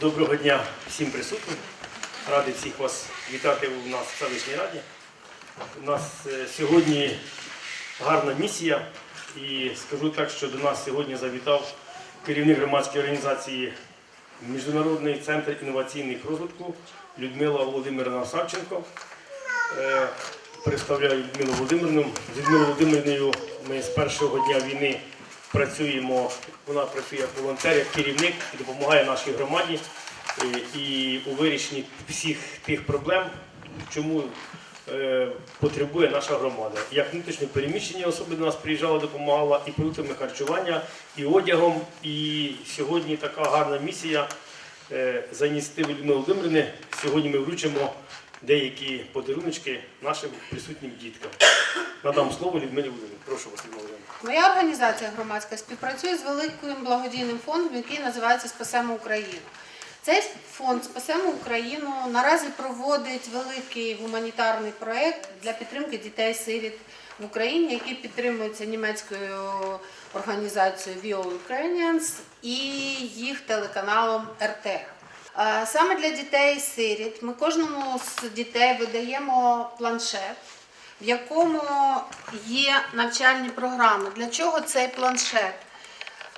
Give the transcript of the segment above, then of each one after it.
Доброго дня всім присутнім. Радий всіх вас вітати у нас в селищній раді. У нас е, сьогодні гарна місія. І скажу так, що до нас сьогодні завітав керівник громадської організації Міжнародний центр інноваційних розвитку Людмила Володимирівна Савченко. Е, Представляю Людмилу Володимирівну. З Людмилою Володимирівною ми з першого дня війни працюємо. Вона працює як волонтер, як керівник і допомагає нашій громаді е, і у вирішенні всіх тих проблем, чому е, потребує наша громада. Як внутрішньо переміщення особи до нас приїжджала, допомагала і продуктами харчування, і одягом. І сьогодні така гарна місія е, за ініціативи Людмили Володимирівни. Сьогодні ми вручимо деякі подаруночки нашим присутнім діткам. Надам слово Людмилі Володимирівні. Прошу вас, Людмила Володимирівна. Моя організація громадська співпрацює з великим благодійним фондом, який називається Спасемо Україну. Цей фонд Спасемо Україну наразі проводить великий гуманітарний проєкт для підтримки дітей-сиріт в Україні, який підтримується німецькою організацією VO Ukrainians і їх телеканалом РТ. Саме для дітей-сиріт ми кожному з дітей видаємо планшет, в якому є навчальні програми. Для чого цей планшет?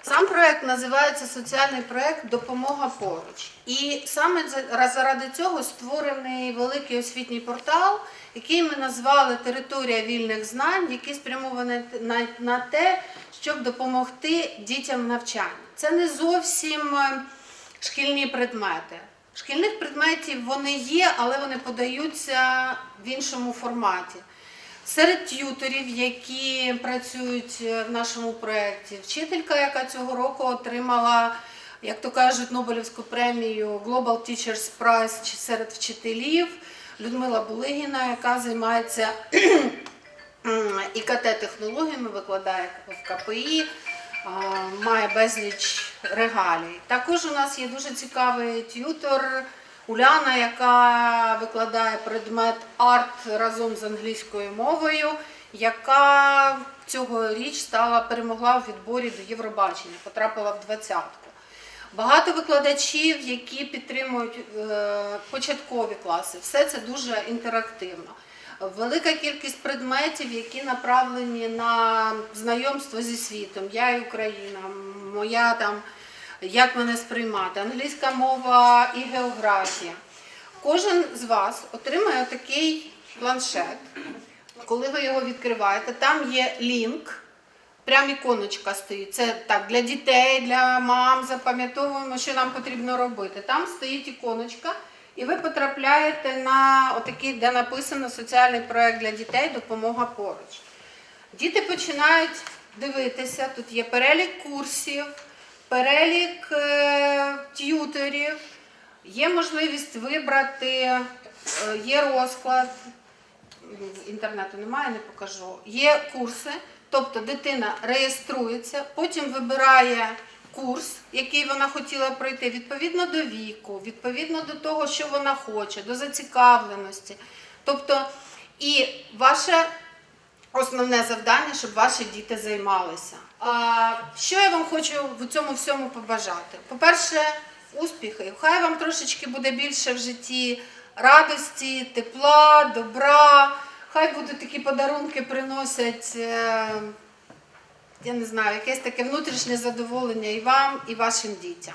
Сам проект називається соціальний проект Допомога поруч. І саме за- заради цього створений великий освітній портал, який ми назвали Територія вільних знань, який спрямований на, на те, щоб допомогти дітям в навчанні. Це не зовсім е, шкільні предмети. Шкільних предметів вони є, але вони подаються в іншому форматі. Серед т'юторів, які працюють е, в нашому проєкті, вчителька, яка цього року отримала, як то кажуть, Нобелівську премію Global Teachers Prize серед вчителів, Людмила Булигіна, яка займається ІКТ-технологіями, викладає в КПІ, має безліч регалій. Також у нас є дуже цікавий т'ютор Уляна, яка викладає предмет арт разом з англійською мовою, яка цьогоріч стала перемогла у відборі до Євробачення, потрапила в двадцятку. Багато викладачів, які підтримують е, початкові класи. Все це дуже інтерактивно. Велика кількість предметів, які направлені на знайомство зі світом. Я і Україна, моя там, як мене сприймати, англійська мова і географія. Кожен з вас отримає такий планшет. Коли ви його відкриваєте, там є лінк. Прям іконочка стоїть. Це так для дітей, для мам. Запам'ятовуємо, що нам потрібно робити. Там стоїть іконочка, і ви потрапляєте на отакий, де написано соціальний проект для дітей Допомога поруч. Діти починають дивитися. Тут є перелік курсів, перелік е, т'юторів, є можливість вибрати, е, є розклад інтернету немає, не покажу. Є курси, тобто дитина реєструється, потім вибирає курс, який вона хотіла пройти, відповідно до віку, відповідно до того, що вона хоче, до зацікавленості. Тобто, і ваше основне завдання, щоб ваші діти займалися. А що я вам хочу в цьому всьому побажати? По-перше, успіхи. Хай вам трошечки буде більше в житті радості, тепла, добра. Хай будуть такі подарунки приносять, е, я не знаю, якесь таке внутрішнє задоволення і вам, і вашим дітям.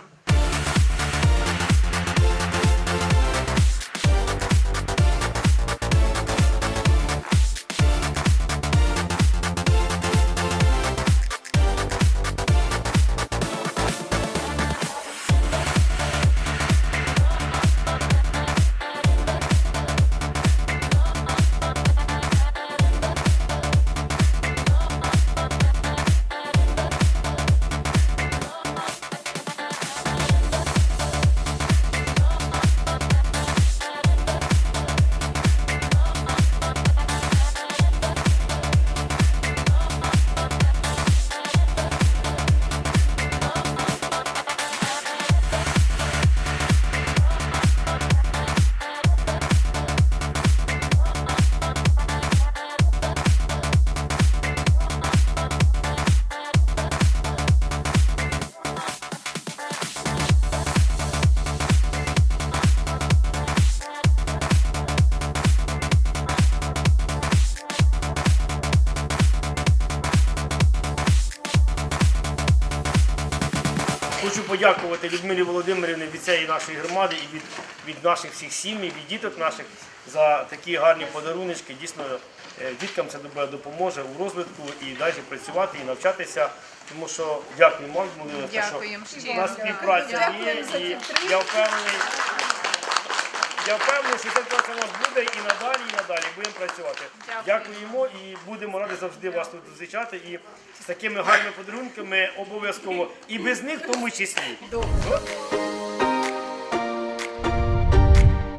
Подякувати Людмилі Володимирівні від цієї нашої громади і від, від наших всіх сім'ї, від діток наших за такі гарні подарунки. Дійсно, е, діткам це допоможе у розвитку і далі працювати і навчатися. Тому що дякую вам, Володимир, що у нас співпраця є, і я впевнений. Я впевнений, що ця праця у нас буде і надалі, і надалі будемо працювати. Дякуємо і будемо раді завжди вас тут зустрічати. І з такими гарними подарунками обов'язково і без них в тому числі. Добре.